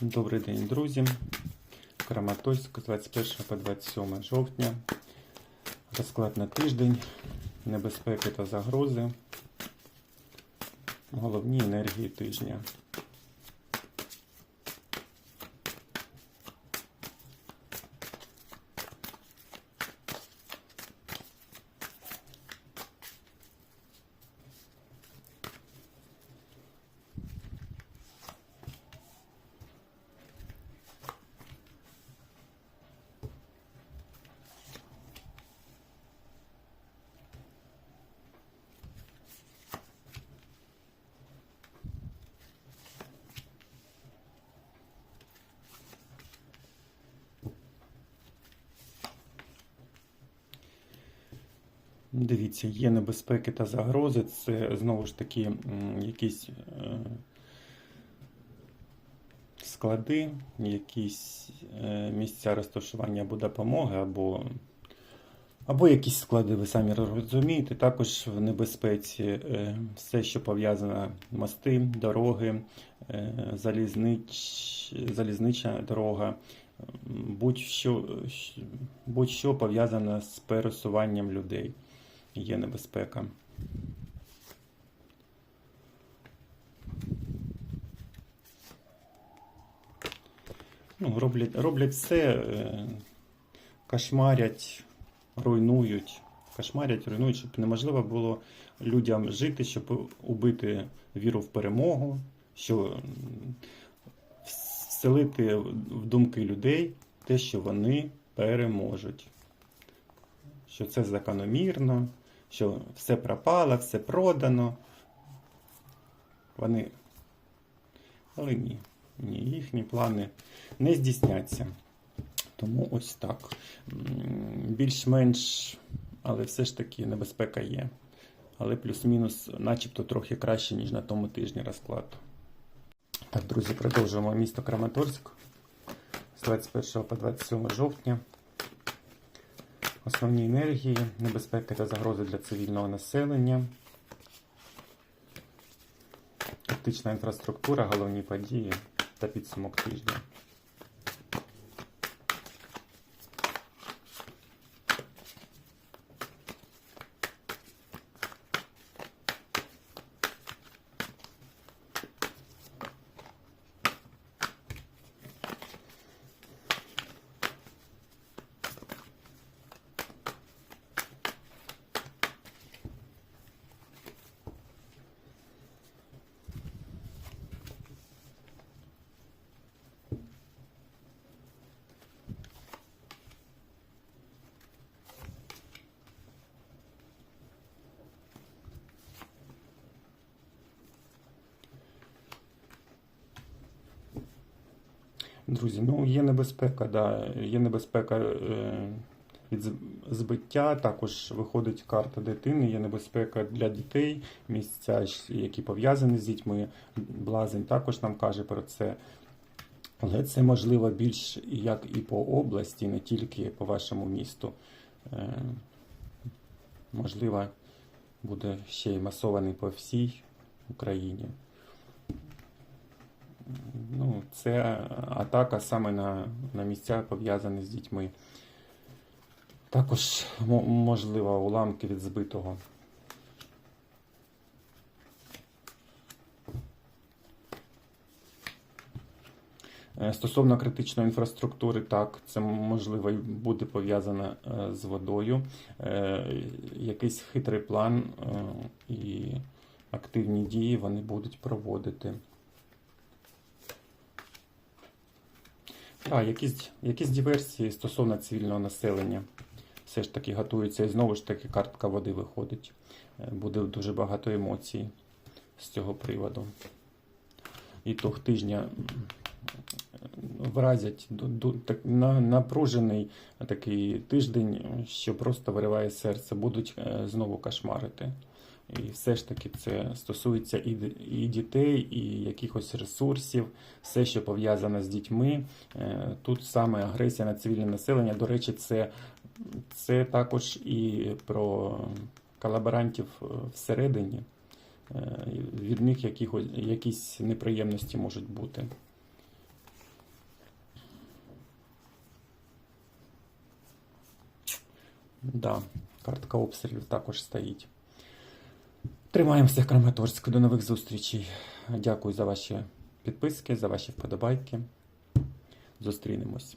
Добрий день, друзі. Краматорськ з 21 по 27 жовтня. Розклад на тиждень, небезпеки та загрози. Головні енергії тижня. Дивіться, є небезпеки та загрози. Це знову ж таки якісь е, склади, якісь е, місця розташування або допомоги, або, або якісь склади, ви самі розумієте. Також в небезпеці е, все, що пов'язане мости, дороги, залізнич, залізнична дорога, будь-що, будь-що пов'язане з пересуванням людей є небезпека. Ну, роблять, роблять все, е, кошмарять, руйнують. Кошмарять, руйнують, щоб неможливо було людям жити, щоб убити віру в перемогу, що вселити в думки людей те, що вони переможуть. Що це закономірно, що все пропало, все продано. Вони. Але ні, ні, їхні плани не здійсняться. Тому ось так. Більш-менш, але все ж таки небезпека є. Але плюс-мінус, начебто, трохи краще, ніж на тому тижні розклад. Так, друзі, продовжуємо місто Краматорськ з 21 по 27 жовтня. Основні енергії, небезпеки та загрози для цивільного населення, критична інфраструктура, головні події та підсумок тижня. Друзі, ну є небезпека, да, є небезпека е, від збиття, також виходить карта дитини, є небезпека для дітей, місця, які пов'язані з дітьми. Блазень також нам каже про це. Але це можливо більш як і по області, не тільки по вашому місту. Е, можливо, буде ще й масований по всій Україні. Ну, це атака саме на, на місця, пов'язані з дітьми. Також можливо уламки від збитого. Е, Стосовно критичної інфраструктури, так, це можливо буде пов'язано е, з водою. Е, Якийсь хитрий план і активні дії вони будуть проводити. Так, якісь, якісь диверсії стосовно цивільного населення все ж таки готуються, і знову ж таки картка води виходить. Е, Буде дуже багато емоцій з цього приводу. І того тижня вразять так, на, напружений такий тиждень, що просто вириває серце, будуть е, знову кошмарити. І все ж таки це стосується і, і дітей, і якихось ресурсів, все, що пов'язане з дітьми. Е, Тут саме агресія на цивільне населення. До речі, це, це також і про колаборантів е, всередині. Від них якісь неприємності можуть бути. Да, картка обстрілів також стоїть. Тримаємося, Краматорськ. До нових зустрічей. Дякую за ваші підписки, за ваші вподобайки. Зустрінемось.